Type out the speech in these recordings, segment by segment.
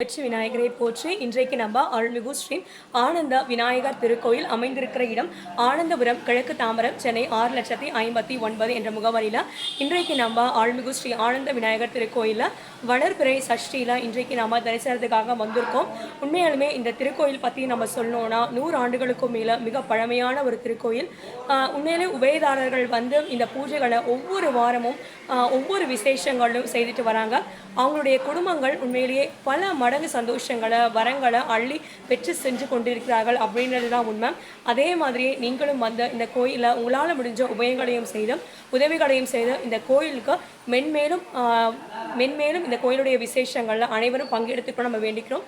வெற்றி விநாயகரை போற்றி இன்றைக்கு நம்ம அருள்மிகு ஸ்ரீ ஆனந்த விநாயகர் திருக்கோயில் அமைந்திருக்கிற இடம் ஆனந்தபுரம் கிழக்கு தாமரம் சென்னை ஆறு லட்சத்தி ஐம்பத்தி ஒன்பது என்ற முகவரியில் இன்றைக்கு நம்ம அருள்மிகு ஸ்ரீ ஆனந்த விநாயகர் திருக்கோயிலில் வளர்பிறை சஷ்டியில் இன்றைக்கு நம்ம தரிசனத்துக்காக வந்திருக்கோம். உண்மையாலுமே இந்த திருக்கோயில் பற்றி நம்ம சொல்லணும்னா நூறு ஆண்டுகளுக்கும் மேலே மிக பழமையான ஒரு திருக்கோயில். உண்மையிலே உபயதாரர்கள் வந்து இந்த பூஜைகளை ஒவ்வொரு வாரமும் ஒவ்வொரு விசேஷங்களும் செய்துட்டு வராங்க. அவங்களுடைய குடும்பங்கள் உண்மையிலேயே பல மடங்கு சந்தோஷங்களை வரங்களை அள்ளி பெற்று செஞ்சு கொண்டிருக்கிறார்கள் அப்படின்றது தான் உண்மை. அதே மாதிரியே நீங்களும் வந்து இந்த கோயிலில் உங்களால் முடிஞ்ச உபயங்களையும் செய்து உதவிகளையும் செய்து இந்த கோயிலுக்கு மென்மேலும் மென்மேலும் இந்த கோயிலுடைய விசேஷங்களில் அனைவரும் பங்கெடுத்துக்கணும் நம்ம வேண்டிக்கிறோம்.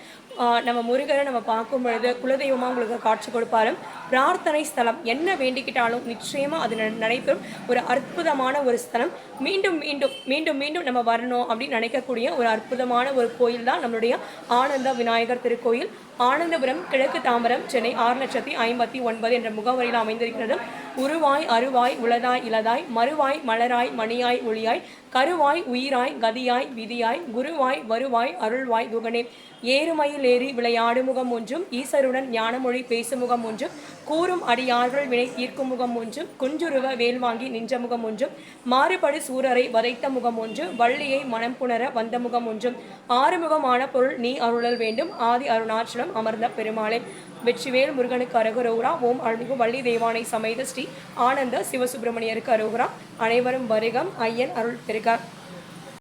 நம்ம முருகரை நம்ம பார்க்கும் பொழுது குலதெய்வமாக உங்களுக்கு காட்சி கொடுப்பாரு. பிரார்த்தனை ஸ்தலம் என்ன வேண்டிக்கிட்டாலும் நிச்சயமாக அது ந- நடைபெறும். ஒரு அற்புதமான ஒரு ஸ்தலம். மீண்டும் மீண்டும் மீண்டும் மீண்டும் நம்ம வரணும் அப்படின்னு நினைக்கக்கூடிய ஒரு அற்புதமான ஒரு கோயில் தான் நம்மளுடைய ஆனந்த விநாயகர் திருக்கோயில் ஆனந்தபுரம் கிழக்கு தாம்பரம் சென்னை ஆறு லட்சத்தி ஐம்பத்தி ஒன்பது என்ற முகவரியில் அமைந்திருக்கிறது. உருவாய் அருவாய் உளதாய் இலதாய் மறுவாய் மலராய் மணியாய் ஒளியாய் கருவாய் உயிராய் கதியாய் விதியாய் குருவாய் வருவாய் அருள்வாய் குகனே. ஏறுமையில் ஏறி விளையாடு முகம் ஒன்றும் ஈசருடன் ஞானமொழி பேசும் முகம் ஒன்றும் கூறும் அடியார்கள் வினை தீர்க்கும் முகம் ஒன்றும் குஞ்சுருவ வேல் வாங்கி நின்ற முகம் ஒன்றும் மாறுபடு சூரரை வதைத்த முகம் ஒன்று வள்ளியை மனம் புணர வந்த முகம் ஒன்றும். ஆறுமுகமான பொருள் நீ அருளல் வேண்டும் ஆதி அருணாச்சலம் அமர்ந்த பெருமாளே வெற்றிவேல் முருகனுக்கு அருகரோரா ஓம் அருள்மிகு வள்ளி தெய்வானை சமேத ஸ்ரீ ஆனந்த சிவசுப்பிரமணியருக்கு அருகுரா அனைவரும் வருகம். ஐயன் அருள் பெருகார்